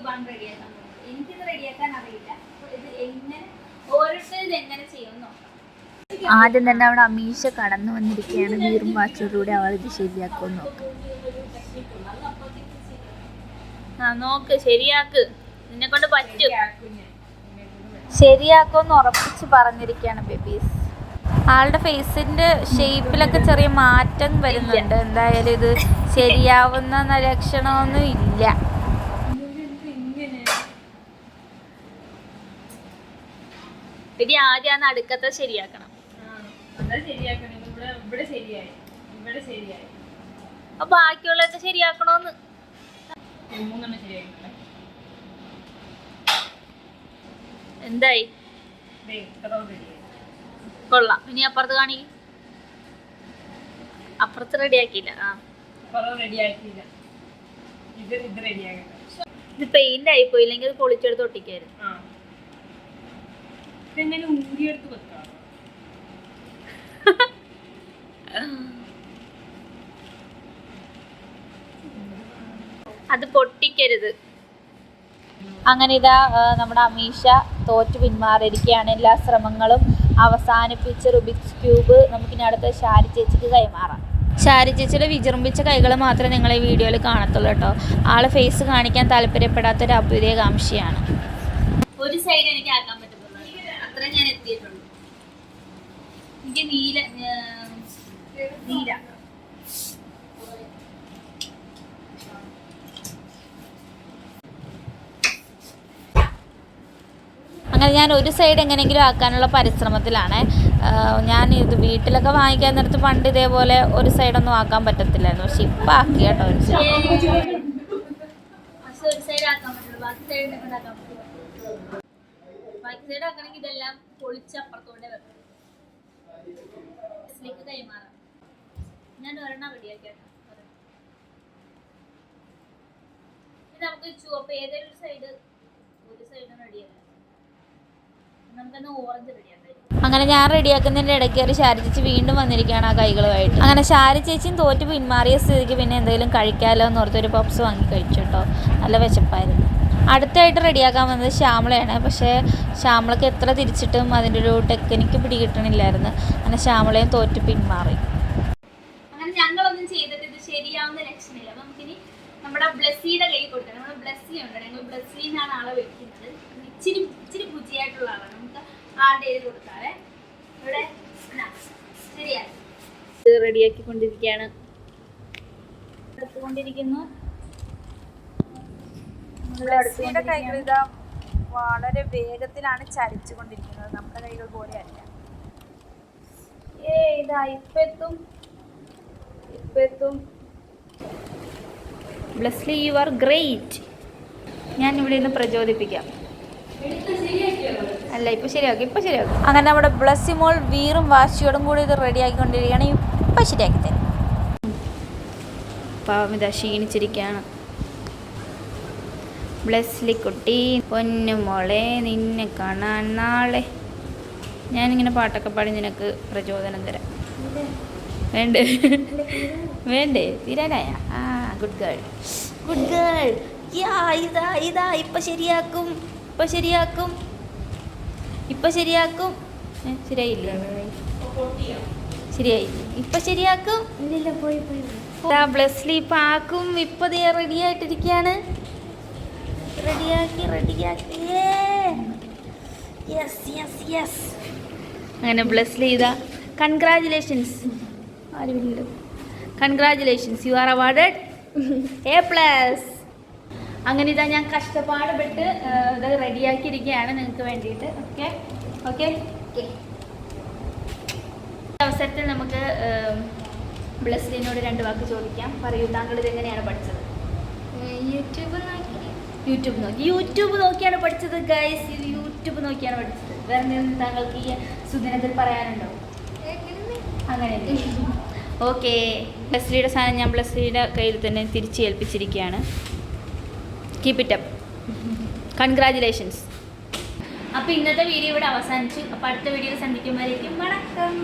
ക്യൂബാണ് റെഡിയാക്കാൻ പോകുന്നത്. എനിക്കിത് റെഡിയാക്കാൻ അറിയില്ല. ഇത് എങ്ങനെ ഓരോരുത്തരും ഇത് എങ്ങനെ ചെയ്യുമെന്ന് നോക്കാം. ആദ്യം തന്നെ അവിടെ അമീഷ കടന്നു വന്നിരിക്കുകയാണ്. വീറും വാച്ചോടുകൂടി അവൾ ഇത് ശരിയാക്കുമെന്ന് നോക്കാം. ആ നോക്ക് ശരിയാക്ക്. നിന്നെ കൊണ്ട് പറ്റും. ശരിയാക്കുമെന്ന് ഉറപ്പിച്ച് പറഞ്ഞിരിക്കുകയാണ് ബേബീസ്. ആളുടെ ഫേസിന്റെ ഷേപ്പിലൊക്കെ ചെറിയ മാറ്റം വരുന്നുണ്ട്. എന്തായാലും ഇത് ശരിയാവുന്ന ലക്ഷണമൊന്നും ഇല്ല. പിന്നെ ആദ്യം ആ നടുക്കത്തെ ശരിയാക്കണം. അപ്പൊ ബാക്കിയുള്ളതൊക്കെ ശരിയാക്കണോന്ന്. എന്തായി? കൊള്ളാം. ഇനി അപ്പുറത്ത് കാണി. അപ്പുറത്ത് റെഡിയാക്കിയില്ല ആ. റെഡിയാക്കിയില്ല ഇത് ഇത് റെഡിയാക്കട്ടെ ഇത് പെയിന്റ് ആയി പോയില്ലെങ്കിൽ പൊളിച്ചെടുത്ത് ഒട്ടിക്കായിരുന്നു ഇതെങ്ങനെ ഊരിയെടുത്ത് വെക്കാം? അത് പൊട്ടിക്കരുത്. അങ്ങനെ ഇതാ നമ്മുടെ അമീഷ തോറ്റ് പിന്മാറിയിരിക്കുകയാണ്. എല്ലാ ശ്രമങ്ങളും അവസാനിപ്പിച്ച് റുബിക്സ് ക്യൂബ് നമുക്കിനി അടുത്ത ഷാരി ചേച്ചിക്ക് കൈമാറാം. ഷാരി ചേച്ചിയുടെ വിജൃംഭിച്ച കൈകൾ മാത്രമേ നിങ്ങൾ ഈ വീഡിയോയിൽ കാണത്തുള്ളൂ കേട്ടോ. ആൾ ഫേസ് കാണിക്കാൻ താല്പര്യപ്പെടാത്ത ഒരു അഭ്യുദയകാംക്ഷിയാണ്. ഒരു സൈഡ് എനിക്ക് ആക്കാൻ അത്ര ഞാൻ എത്തിയിട്ടുള്ളൂ. എനിക്ക് നീല നീല. അങ്ങനെ ഞാൻ ഒരു സൈഡ് എങ്ങനെയെങ്കിലും ആക്കാനുള്ള പരിശ്രമത്തിലാണ്. ഞാൻ ഇത് വീട്ടിലൊക്കെ വാങ്ങിക്കാൻ നേരത്ത് പണ്ട് ഇതേപോലെ ഒരു സൈഡൊന്നും ആക്കാൻ പറ്റത്തില്ലായിരുന്നു. പക്ഷെ ഇപ്പം ആക്കി കേട്ടോ ഒരു സൈഡ് ആക്കാൻ പറ്റുള്ളൂ. ബാക്കി സൈഡ് ബാക്കി സൈഡ് ആക്കണമെങ്കിൽ ഇതെല്ലാം പൊളിച്ച് അപ്പുറത്തോടെ വെക്കണം കൈമാറാം. ഞാൻ ഒരെണ്ണം റെഡിയാക്കിയാട്ടോ ഇത് നമുക്ക് ചുവപ്പ് ഏതെങ്കിലും സൈഡ് ഒരു സൈഡ് റെഡിയല്ല അങ്ങനെ ഞാൻ റെഡിയാക്കുന്നതിന്റെ ഇടയ്ക്ക് ഒരു ശാരി ചേച്ചി വീണ്ടും വന്നിരിക്കുകയാണ് ആ കൈകളുമായിട്ട്. അങ്ങനെ ശാരി ചേച്ചിയും തോറ്റ് പിന്മാറിയ സ്ഥിതിക്ക് പിന്നെ എന്തെങ്കിലും കഴിക്കാമല്ലോ എന്ന് ഓർത്തൊരു പപ്സ് വാങ്ങി കഴിച്ചു കേട്ടോ. നല്ല വിശപ്പായിരുന്നു. അടുത്തായിട്ട് റെഡിയാക്കാൻ വന്നത് ശ്യാമളയാണ്. പക്ഷേ ശ്യാമളക്ക് എത്ര തിരിച്ചിട്ടും അതിന്റെ ഒരു ടെക്നിക്ക് പിടികിട്ടണില്ലായിരുന്നു. അങ്ങനെ ശ്യാമളയും തോറ്റ് പിന്മാറി. അങ്ങനെ ഞങ്ങളൊന്നും ചെയ്തിട്ട് ഇത് ശരിയാവുന്ന ലക്ഷണമില്ല അപ്പൊ നമുക്കിനി നമ്മുടെ ബ്ലസ്സിയുടെ കൈ കൊടുക്കണം നമ്മുടെ ബ്ലസ്സി ഉണ്ട് ഞങ്ങൾ ബ്ലസ്സിന്നാണ് ആളെ വെക്കുന്നത് ഇച്ചിരി ഇച്ചിരി ബുദ്ധിയായിട്ടുള്ള ആളാണ്. നമുക്ക് ആളുടെ ചെയ്ത് കൊടുക്കാവേ ഇവിടെ ഇതാ, ശരിയായി. റെഡിയാക്കിക്കൊണ്ടിരിക്കുകയാണ്. എടുത്തുകൊണ്ടിരിക്കുന്നു. നമ്മൾ കൈകൃത വളരെ വേഗത്തിലാണ് ചലിച്ചുകൊണ്ടിരിക്കുന്നത്. നമ്മുടെ കൈകൾ പോലെ അല്ല. ഏ ഇതാ ഇപ്പെത്തും ഇപ്പെത്തും ഇപ്പൊ ബ്ലസ്ലി യു ആർ ഗ്രേറ്റ് ഞാൻ ഇവിടെ നിന്ന് പ്രചോദിപ്പിക്കാം. അല്ല ഇപ്പൊ ശരിയാക്കി ഇപ്പൊ ശരിയാക്കി. അങ്ങനെ നമ്മുടെ ബ്ലസ്സി മോൾ വീറും വാശിയോടും കൂടി ഇത് റെഡിയാക്കിക്കൊണ്ടിരിക്കുകയാണ് ഇപ്പൊ ശരിയാക്കി തരും. പാവം ഇതാ ക്ഷീണിച്ചിരിക്കുകയാണ്. ബ്ലസ്ലി കുട്ടി പൊന്നു മോളെ നിന്നെ കാണാൻ നാളെ. ഞാനിങ്ങനെ പാട്ടൊക്കെ പാടി നിനക്ക് പ്രചോദനം തരാം. വേണ്ടേ? വേണ്ടേ? തീരാനായ? ആ good girl good girl yeah ഇതാ ഇതാ ഇപ്പൊ ശരിയാക്കും. ഇപ്പൊ ശരിയാക്കും. ഇപ്പൊ ശരിയാക്കും. ശരിയായില്ല ശരിയായില്ലേ? ശരിയായി. ഇപ്പൊ ശരിയാക്കും. ബ്ലസ്ലി ഇപ്പൊ ആക്കും ഇപ്പൊ റെഡി ആയിട്ടിരിക്കുകയാണ് റെഡിയാക്കി റെഡിയാക്കി. യെസ് യെസ് യെസ് അങ്ങനെ ബ്ലസ് ചെയ്ത. കൺഗ്രാചുലേഷൻസ് ആരുമില്ല congratulations you are awarded A plus അങ്ങനെ ഇതാ ഞാൻ കഷ്ടപ്പാടുപെട്ട് ഇത് റെഡിയാക്കിയിരിക്കുകയാണ് നിങ്ങൾക്ക് വേണ്ടിയിട്ട്. ഓക്കെ ഓക്കെ ഓക്കെ അവസരത്തിൽ നമുക്ക് ബ്ലസ്ലിനോട് രണ്ട് വാക്ക് ചോദിക്കാം. പറയൂ താങ്കൾ ഇത് എങ്ങനെയാണ് പഠിച്ചത് യൂട്യൂബ് നോക്കി. യൂട്യൂബ് നോക്കി. യൂട്യൂബ് നോക്കിയാണ് പഠിച്ചത് ഗൈസ് യൂട്യൂബ് നോക്കിയാണ് പഠിച്ചത്. വേറെ എന്തെങ്കിലും താങ്കൾക്ക് ഈ സുദിനത്തിൽ പറയാനുണ്ടോ? അങ്ങനെ ഓക്കെ. ബ്ലസ്ലിയുടെ സാധനം ഞാൻ പ്ലസ് ബ്ലസ്ലിയുടെ കയ്യിൽ തന്നെ തിരിച്ച് ഏൽപ്പിച്ചിരിക്കുകയാണ്. കീപ് ഇറ്റ് അപ്പ് കൺഗ്രാചുലേഷൻസ് അപ്പോൾ ഇന്നത്തെ വീഡിയോ ഇവിടെ അവസാനിച്ചു. അപ്പോൾ അടുത്ത വീഡിയോ സന്ധിക്കുമ്പോഴേക്കും വണക്കം.